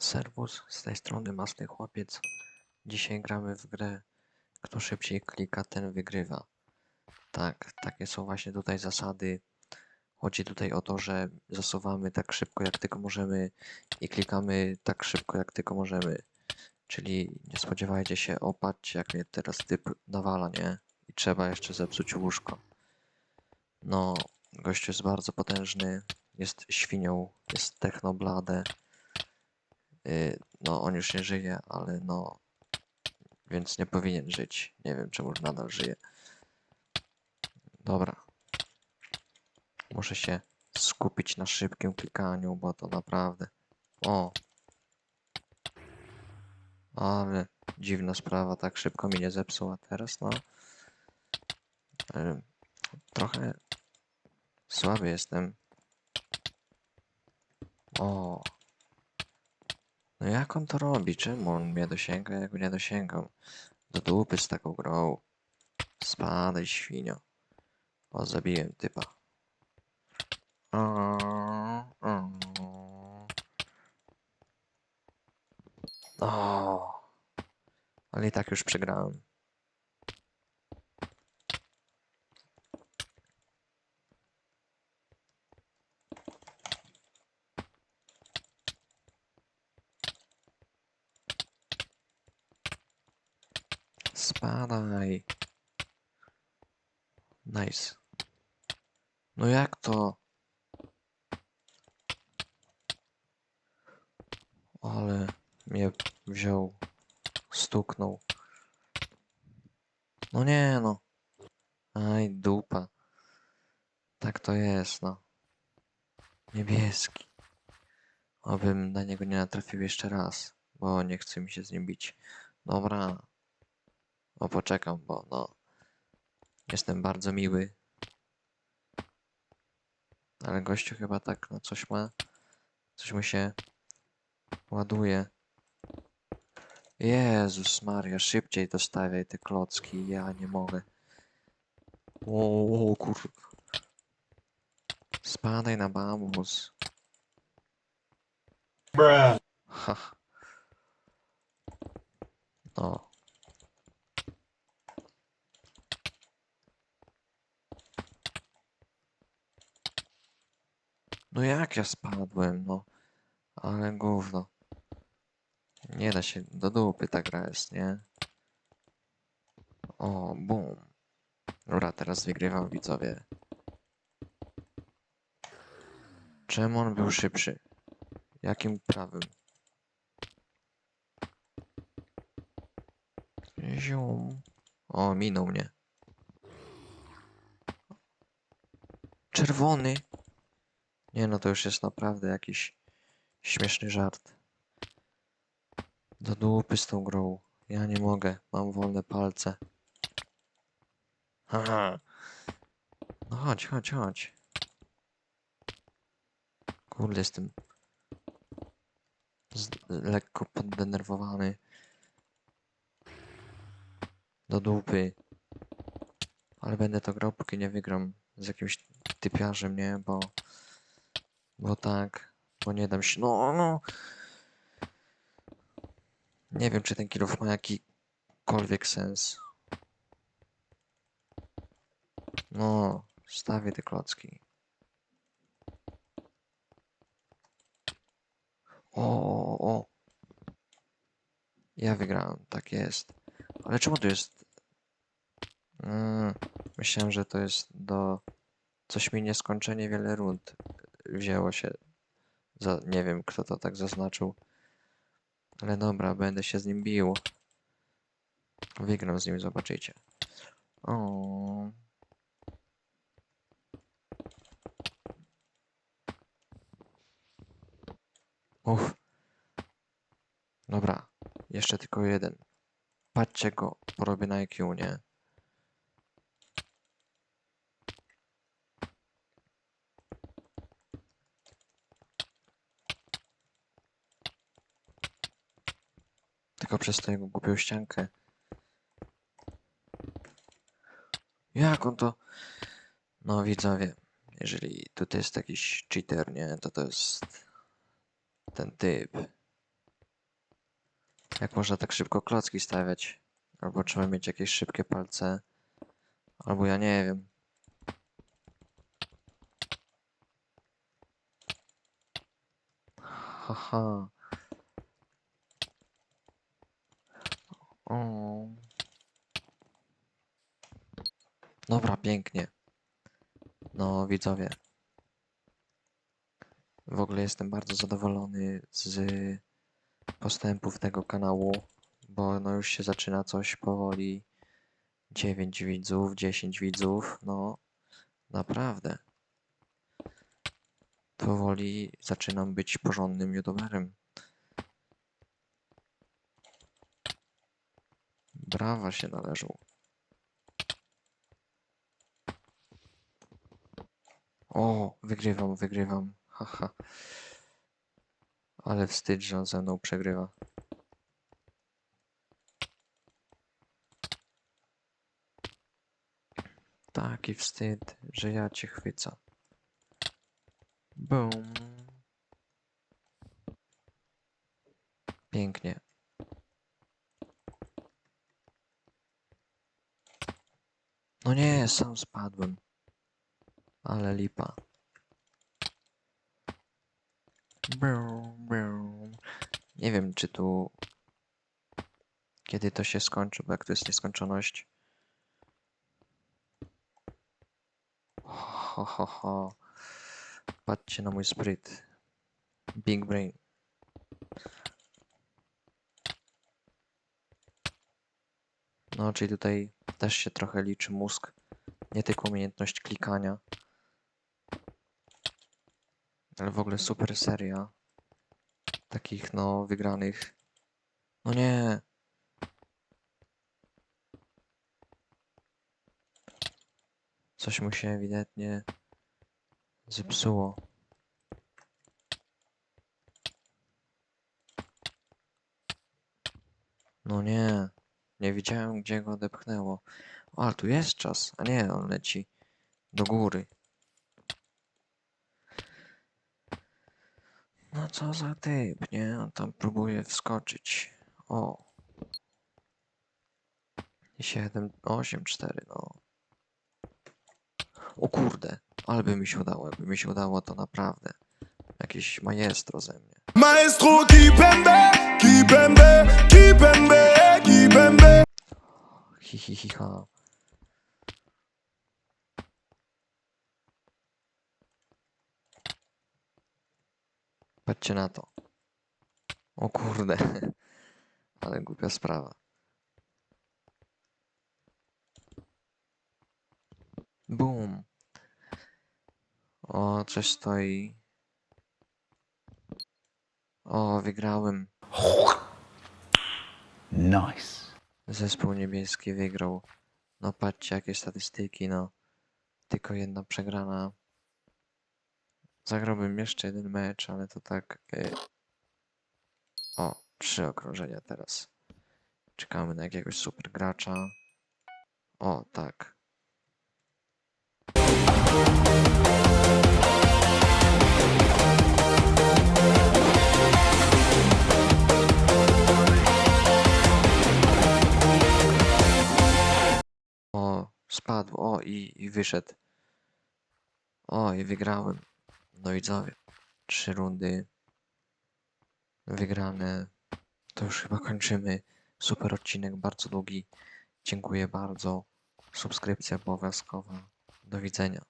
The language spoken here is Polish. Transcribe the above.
Serwus, z tej strony Masny Chłopiec. Dzisiaj gramy w grę Kto szybciej klika, ten wygrywa. Tak, takie są właśnie tutaj zasady. Chodzi tutaj o to, że zasuwamy tak szybko jak tylko możemy i klikamy tak szybko jak tylko możemy. Czyli nie spodziewajcie się, o patrzcie jak mnie teraz typ nawala, nie? I trzeba jeszcze zepsuć łóżko. No, gościu jest bardzo potężny, jest świnią, jest technoblade. Y, no, on już nie żyje, ale no, więc nie powinien żyć. Nie wiem, czemu nadal żyje. Dobra. Muszę się skupić na szybkim klikaniu, bo to naprawdę. O! Ale dziwna sprawa, tak szybko mi nie zepsuła teraz, no. Ym, Trochę słaby jestem. O! No jak on to robi? Czemu on mnie dosięga, jak mnie dosięgam? Do dupy z taką grą. Spadaj, świnio. O, zabiłem typa. O. Ale i tak już przegrałem. Spadaj. Nice. No jak to? Ale mnie wziął, stuknął. No nie no. Aj, dupa. Tak to jest, no. Niebieski. Obym na niego nie natrafił jeszcze raz, bo nie chce mi się z nim bić. Dobra. O, poczekam, bo no. Jestem bardzo miły. Ale gościu chyba tak, no coś ma. Coś mu się ładuje. Jezus Maria, szybciej dostawiaj te klocki, ja nie mogę. O, o kur... Spadaj na bambus. Bruh. Ha. No. No jak ja spadłem, no. Ale gówno. Nie da się, do dupy ta gra jest, nie? O, bum. Dobra, teraz wygrywam widzowie. Czemu on był szybszy? Jakim prawem? Zium. O, minął mnie. Czerwony. Nie no, to już jest naprawdę jakiś śmieszny żart. Do dupy z tą grą. Ja nie mogę, mam wolne palce. Haha. No chodź, chodź, chodź. Kurde, jestem z, lekko poddenerwowany. Do dupy. Ale będę to grał, póki nie wygram z jakimś typiarzem, nie? Bo... Bo tak... Bo nie dam się... No, no... Nie wiem, czy ten kilof ma jakikolwiek sens. No, stawię te klocki. O, o, o. Ja wygrałem, tak jest. Ale czemu to jest... Mm, myślałem, że to jest do... Coś mi nieskończenie wiele rund wzięło się. Za... Nie wiem, kto to tak zaznaczył. Ale dobra, będę się z nim bił. Wygram z nim, zobaczycie. O. Uff. Dobra, jeszcze tylko jeden. Patrzcie go, porobię na IQ, nie? Tylko przez tę jego głupią ściankę. Jak on to... No widzowie, jeżeli tutaj jest jakiś cheater, nie? To to jest ten typ. Jak można tak szybko klocki stawiać? Albo trzeba mieć jakieś szybkie palce. Albo ja nie wiem. Haha. Dobra, pięknie. No, widzowie. W ogóle jestem bardzo zadowolony z postępów tego kanału, bo no już się zaczyna coś powoli. 9 widzów, 10 widzów, no naprawdę. Powoli zaczynam być porządnym youtuberem. Brawa się należą. O, wygrywam, wygrywam. Haha. Ale wstyd, że on ze mną przegrywa. Taki wstyd, że ja cię chwycę. Boom. Pięknie. No nie, sam spadłem. Ale lipa. Nie wiem, czy tu... Kiedy to się skończy, bo jak to jest nieskończoność... Ho, ho, ho. Patrzcie na mój spryt. Big brain. No, czyli tutaj też się trochę liczy mózg. Nie tylko umiejętność klikania. Ale w ogóle super seria. Takich, no, wygranych. No nie. Coś mu się ewidentnie zepsuło. No nie. Nie widziałem, gdzie go odepchnęło. O, ale tu jest czas. A nie, on leci do góry. No co za typ, nie? On tam próbuje wskoczyć. O. 7, 8, 4, no. O kurde, ale by mi się udało, jakby mi się udało, to naprawdę. Jakieś majestro ze mnie. Maestro Kipembe, Kipembe, Kipembe, Kipembe. Hi, hi, hi, ha. Patrzcie na to. O kurde. Ale głupia sprawa. Boom. O, coś stoi. O, wygrałem. Nice. Zespół niebieski wygrał. No patrzcie jakie statystyki, no. Tylko jedna przegrana. Zagrałbym jeszcze jeden mecz, ale to tak... y, O, trzy okrążenia teraz. Czekamy na jakiegoś super gracza. O, tak. Spadł. O, i, i wyszedł. O, i wygrałem. No widzowie. Trzy rundy wygrane. To już chyba kończymy. Super odcinek, bardzo długi. Dziękuję bardzo. Subskrypcja obowiązkowa. Do widzenia.